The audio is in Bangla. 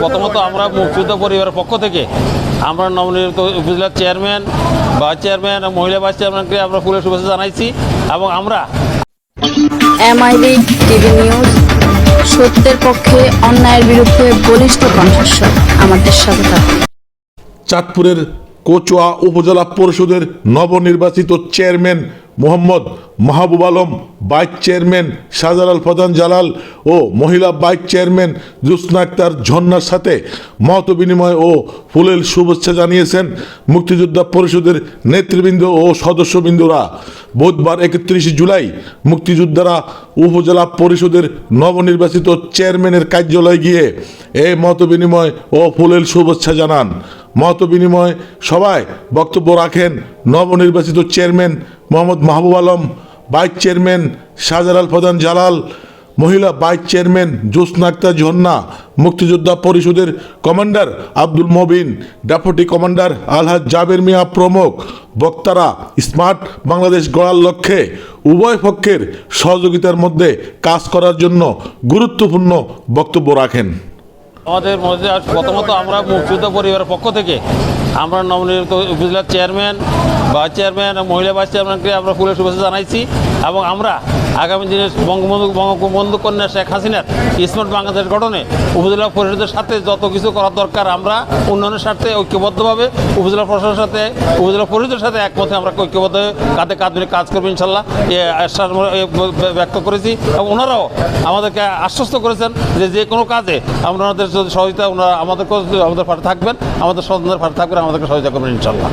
প্রথমত আমরা মুক্তিযুদ্ধ পরিবারের পক্ষ থেকে আমরা নবনির্বাচিত উপজেলার চেয়ারম্যান ভাইস চেয়ারম্যান এবং মহিলা ভাইস চেয়ারম্যানকে আমরা ফুলের শুভেচ্ছা জানাইছি এবং আমরা এমআইবি টিভি নিউজ সত্যের পক্ষে অন্যায়ের বিরুদ্ধে বলিষ্ঠ কণ্ঠস্বর আমাদের সাথে চাঁদপুরের কোচুয়া উপজেলা পরিষদের নবনির্বাচিত চেয়ারম্যান মোহাম্মদ মাহবুব আলম বাইক চেয়ারম্যান শাহজালাল প্রধান জালাল ও মহিলা বাইক চেয়ারম্যান জুসনা আক্তার ঝর্ণার সাথে মত বিনিময় ও ফুলেল শুভেচ্ছা জানিয়েছেন মুক্তিযোদ্ধা পরিষদের নেতৃবৃন্দ ও সদস্যবৃন্দরা। বুধবার একত্রিশে জুলাই মুক্তিযোদ্ধারা উপজেলা পরিষদের নবনির্বাচিত চেয়ারম্যানের কার্যালয়ে গিয়ে এই মত বিনিময় ও ফুলেল শুভেচ্ছা জানান। মত বিনিময় সবাই বক্তব্য রাখেন নবনির্বাচিত chairman Mohammad Mahbub Alam vice chairman Shahjalal Prodhan Jalal, মহিলা ভাইস চেয়ারম্যান জোসনা আক্তার ঝর্ণা, মুক্তিযোদ্ধা পরিষদের commander Abdul Mobin, deputy commander Alhaj Jaber Mia প্রমুখ, বক্তারা স্মার্ট বাংলাদেশ গড়ার লক্ষ্যে উভয় পক্ষের সহযোগিতার মধ্যে কাজ করার জন্য গুরুত্বপূর্ণ বক্তব্য রাখেন। আমাদের প্রথমত আমরা মুক্তিযুদ্ধ পরিবারের পক্ষ থেকে আমরা নবনির্বাচিত উপজেলার চেয়ারম্যান, ভাইস চেয়ারম্যান মহিলা ভাইস চেয়ারম্যানকে আমরা ফুলের শুভেচ্ছা জানাইছি। এবং আমরা আগামী দিনে বঙ্গবন্ধু বঙ্গবন্ধু কন্যা শেখ হাসিনার স্মার্ট বাংলাদেশ গঠনে উপজেলা পরিষদের সাথে যত কিছু করার দরকার আমরা উন্নয়নের স্বার্থে ঐক্যবদ্ধভাবে উপজেলা প্রশাসনের সাথে, উপজেলা পরিষদের সাথে একমতে আমরা ঐক্যবদ্ধ কাঁধে কাঁধ মিলে কাজ করব ইনশাল্লাহ। আশ্বাস ব্যক্ত করেছি। এবং ওনারাও আমাদেরকে আশ্বস্ত করেছেন যে যে কোনো কাজে যদি সহযোগিতা, ওনারা আমাদেরকে আমাদের পাশে থাকবেন, আমাদের স্বতন্ত্রের পাশে থাকবেন আমাদেরকে সহযোগিতা করবেন ইনশাল্লাহ